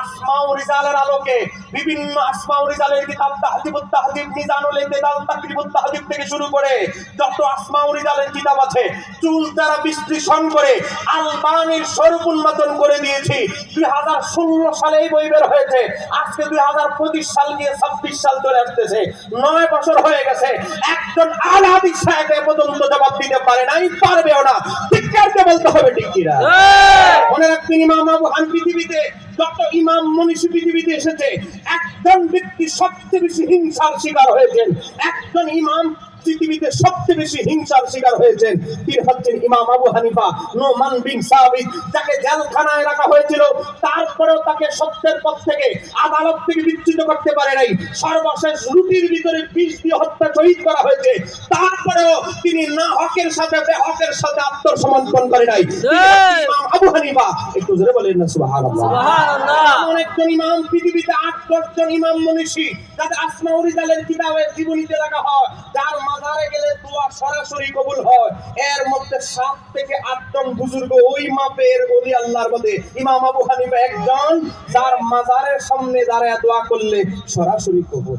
আসমাউ রিজালের আলোকে বিভিন্ন আসমাউ রিজালের কিতাব তাহজিবুত তাহজিব মিজানুল ইতিদাল তাকরিবুত তাহজিব থেকে শুরু করে যত আসমাউ রিজালের কিতাব আছে চুল তারা বিশ্লেষণ করে আলবানির স্বরূপ উন্মোচন করে দিয়েছি। দুই হাজার ষোলো সালে এই বই বের হয়েছে। আজকে দুই হাজার পঁচিশ সাল গিয়ে ছাব্বিশ সাল চলে আসতেছে। নয় বছর হয়ে গেছে। একজন আলাদিক সাহেব পর্যন্ত জবাব দিতে পারে নাই পারবেও না। ধিক্কারকে বলতে হবে ঠিক কিনা? রাখবেন ইমাম আবু পৃথিবীতে যত ইমাম মনীষী পৃথিবীতে এসেছে একজন ব্যক্তি সবচেয়ে বেশি হিংসার শিকার হয়েছেন। একজন ইমাম পৃথিবীতে সবচেয়ে বেশি হিংসার শিকার হয়েছেন তিনি হচ্ছেন ইমাম আবু হানিফা নোমান বিন সাবিত। যাকে জেলখানায় রাখা হয়েছিল তারপরেও তাকে সত্যের পথ থেকে আদালত থেকে বিচ্যুত করতে পারে নাই। সর্বশেষ রুটির ভিতরে বিষ দিয়ে হত্যা শহীদ করা হয়েছে। তারপরেও তিনি না হকের সাথে হকের সাথে আত্মসমর্পণ করে নাই। ইমাম আবু হানিফা। একটু জোরে বলেন না সুবহানাল্লাহ। এমন ইমাম, পৃথিবীতে আট দশজন ইমাম মনীষী তাদের জালের কিতাবের জীবনীতে হয়, যার মাজারে গেলে দোয়া সরাসরি কবুল হয়। এর মধ্যে সাত থেকে আটজন বুজুর্গ ওই মাপের ওলি আল্লাহর মধ্যে ইমাম আবু হানিফা একজন, যার মাজারের সামনে দাঁড়ায় দোয়া করলে সরাসরি কবুল।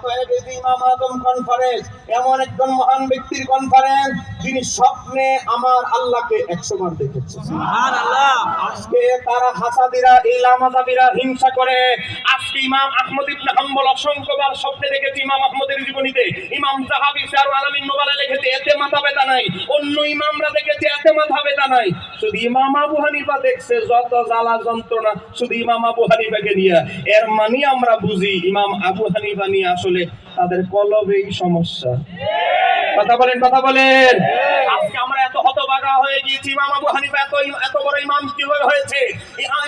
অতএব ইমাম আজম কনফারেন্স এমন একজন মহান ব্যক্তির কনফারেন্স যিনি স্বপ্নে আমার আল্লাহকে একশো বার দেখেছে আজকে তারা হাসাদিরা হিংসা করে। আজকে ইমাম আহমদ ইবনে হাম্বল অসংখ্যবার স্বপ্নে দেখেছে ইমাম আহমদের জীবনীতে। ইমাম জাহাবি সারু আলামিন নোবালে লিখেছে এতে মাথা ব্যথা নাই। অন্য ইমামরা দেখেছে এতে মাথা ব্যথা নাই। শুধু ইমাম আবু হানিফা দেখছে যত জ্বালা যন্ত্রণা শুধু ইমাম আবু হানিফাকে নিয়ে। এর মানে আমরা বুঝি ইমাম আবু হানিফা নিয়ে আসলে তাদের কলবেই সমস্যা। কথা বলেন কথা বলেন। হতবাগা হয়ে গিয়েছি, ইমাম আবু হানিফা এত এত বড় ইমাম কীভাবে হয়েছে?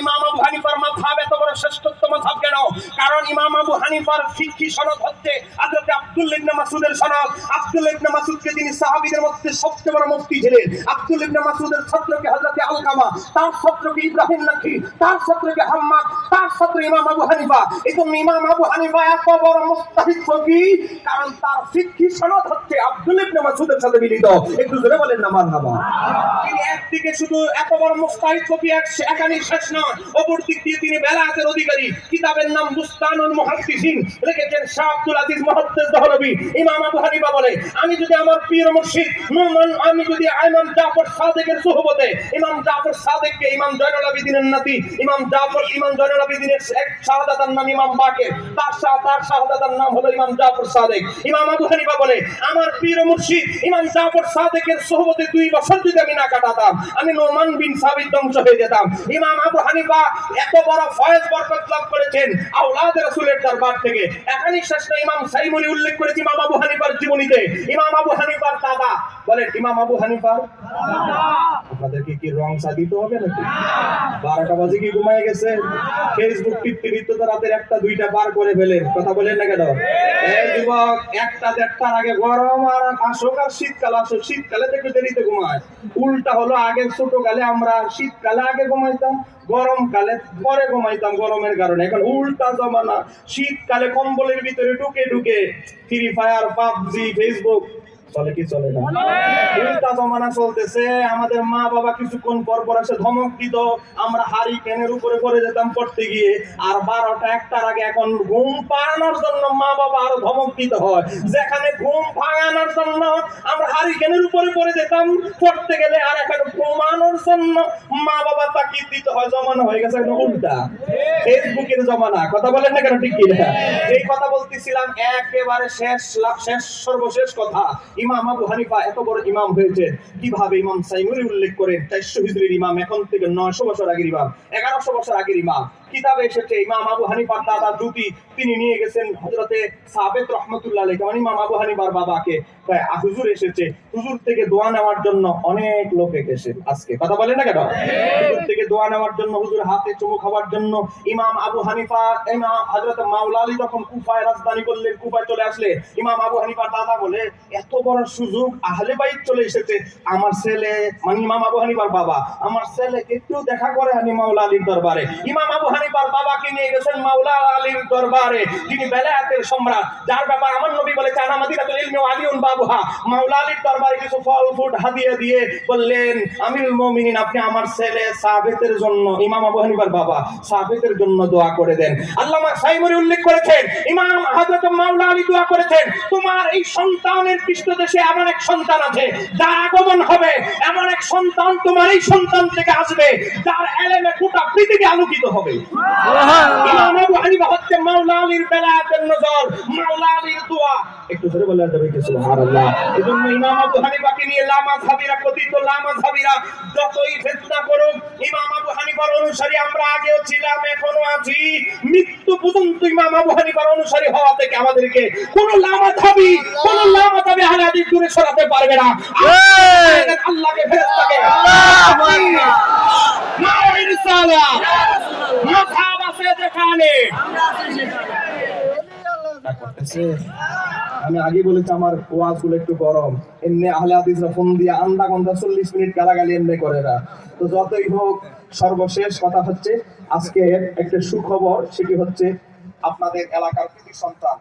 ইমাম আবু হানিফার মাথাব এত বড় শ্রেষ্ঠত্ব মাথাব কেন? কারণ ইমাম আবু হানিফার ফিকহি সনদ হচ্ছে হযরত আব্দুল্লাহ ইবনে মাসউদের সনদ। আব্দুল্লাহ ইবনে মাসউদকে তিনি সাহাবীদের মধ্যে সবচেয়ে বড় মুফতি ছিলেন আব্দুল্লাহ ইবনে মাসউদের ছাত্রকে হযরত আলকামা, তার ছাত্রকে ইব্রাহিম নাকি, তার ছাত্রকে হাম্মাদ তার ছাত্র ইমাম আবু হানিফা। জন্য ইমাম আবু হানিফা এত বড় মুস্তাহিদ ফকি, কারণ তার ফিকহি সনদ হচ্ছে আব্দুল্লাহ ইবনে মাসউদের সাথে মিলিত। একটু জোরে বলেন না মারহাবা ইমাম আমি যদি আমার পীর মুর্শিদ আমি যদি ইমাম জাফর সাদেকের সুহবতে, ইমাম জাফর সাদেককে ইমাম জয়নুল আবেদিনের নাতি, ইমাম জাফর ইমাম জয়নুল আবেদিনের এক নাম ইমাম বাকের, তার তার নাম হলো ইমাম জাফর সাদেক। ইমাম আবু বলে, আমার পীর মুর্শিদ ইমাম জাফর সাদেকের সুহবতে দুই বছর যদি কাটাতাম। আমি নোমান বিন সাবিত ধ্বংস হয়ে যেতাম। ইমাম আবু হানিফা এত বড় ফয়েজ বরকত লাভ করেছেন রাসূলের দরবার থেকে। এখানে শেষ না, ইমাম উল্লেখ করেছে ইমাম আবু হানিফার জীবনীতে। ইমাম আবু হানিফার দাদা। ইমাম আবু হানিফার আপনাদেরকে কি রং হবে নাকি? বারোটা বাজে কি ঘুমায় গেছে? ফেসবুক রাতের একটা, দুইটা বার করে ফেলেন। কথা বলেন না কেন? এই যুবক, একটা দেড়টার আগে গরম আর আসুক আর শীতকাল আসুক। শীতকালে দেরিতে ঘুমায়। উল্টা হলো আগে ছোটকালে আমরা শীতকালে আগে ঘুমাইতাম, গরমকালে পরে ঘুমাইতাম গরমের কারণে। এখন উল্টা জমানা, শীতকালে কম্বলের ভিতরে ঢুকে ঢুকে ফ্রি ফায়ার পাবজি ফেসবুক চলে কি চলে না? উল্টা জমানা চলতেছে, আমাদের মা বাবা কিছুক্ষণ পর পর এসে ধমক দিত, আমরা হাড়ি ক্যানের উপরে পড়ে যেতাম পড়তে গিয়ে, আর বারোটা একটার আগে এখন ঘুম পাড়ানোর জন্য মা বাবা আরও ধমক দিতে হয়। যেখানে ঘুম ভাঙানোর জন্য আমরা হাড়ি ক্যানের উপরে পড়ে যেতাম, পড়তে গেলে আর এখানে ঘুমানোর জন্য মা বাবা তাকিয়ে দিতে হয়, জমানা হয়ে গেছে এখন উল্টা। ফেসবুকের জমানা, কথা বলেন না কেন, ঠিক কিনা? এই কথা বলতেছিলাম একেবারে শেষ শেষ, সর্বশেষ কথা। ইমাম আবু হানিফা এত বড় ইমাম হয়েছে, কীভাবে ইমাম সাইমুরি উল্লেখ করেন? চারশো হিজরির ইমাম, এখন থেকে নয়শো বছর আগের ইমাম, এগারোশো বছর আগের ইমাম। কিতাবে এসেছে, ইমাম আবু হানিফার দাদা দুটি, তিনি নিয়ে গেছেন হজরতে সাবেত রহমতুল্লাহ আলাইহি মানে ইমাম আবু হানিফার বাবাকে। হুজুর এসেছে, হুজুর থেকে দোয়া নেওয়ার জন্য অনেক লোক এসেছে আজকে। কথা বলে না কেন? দোয়া নেওয়ার জন্য, হুজুর হাতে চুমু খাওয়ার জন্য ইমাম আবু হানিফা, ইমাম হযরত মাওলা যখন কুফায় রাজধানী করলেন, কুফায় চলে আসলে, ইমাম আবু হানিফার দাদা বলে, এত বড় সুযোগ আহলে বাইত চলে এসেছে। আমার ছেলে মানে ইমাম আবু হানিফার বাবা, আমার ছেলেকে একটু দেখা করে আনি মাওলা আলীর দরবারে। ইমাম আবু হানিফার বাবাকে নিয়ে গেছেন মাওলা আলীর দরবারে। যিনি বেলায়াতের সম্রাট, যার ব্যাপার আমার নবী বলে চানা মাদিনাতুল ইলমি আলিউন বাবুহা। মাওলা আলীর দরবারে কিছু ফল ফুড হাদিয়া দিয়ে বললেন, আমিরুল মুমিনিন, আপনি আমার ছেলে সাবেতের জন্য, ইমাম আবু হানিফার বাবা সাহাবিদের জন্য দোয়া করে দেন। আল্লামা সাইমরি উল্লেখ করেছেন, ইমাম হযরত মাওলা আলী দোয়া করেছেন, তোমার এই সন্তানের পৃষ্ঠদেশে এমন এক সন্তান আছে, যার আগমন হবে, এমন এক সন্তান তোমার এই সন্তান থেকে আসবে, যার এলেমে গোটা পৃথিবী আলোকিত হবে ইমাম আবু হানিফা হচ্ছে মাওলা আলীর বেলায়াতের নজর মাওলা আলীর দোয়া। একটু ধরে বলে যাবে কি সুবহানাল্লাহ। এজন্য ইমাম আবু হানিফাকে নিয়ে লামা সাবিরা কথিত লামা সাবিরা যতই ফেতনা করুক ইমাম আবু হানিফার অনুসারী আমরা আগেও ছিলাম এখনও আছি। মৃত্যু পর্যন্ত ইমাম আবু হানিফার অনুসারী হওয়া থেকে আমাদেরকে কোন লামা থাবি কোন লামা থাবি হানাদির দূরে সরাতে পারবে না। আল্লাহকে ফেরেশতাকে মায়ের রিসালা মাথাব আমি আগে বলেছি আমার ওয়াজগুলো একটু গরম। এমনি আহলে হাদিসরা ফোন দিয়ে আন্দা গন্ধা চল্লিশ মিনিট গালাগালি এমনি করে না তো যতই হোক সর্বশেষ কথা হচ্ছে আজকে একটা সুখবর সেটি হচ্ছে আপনাদের এলাকার কৃতি সন্তান।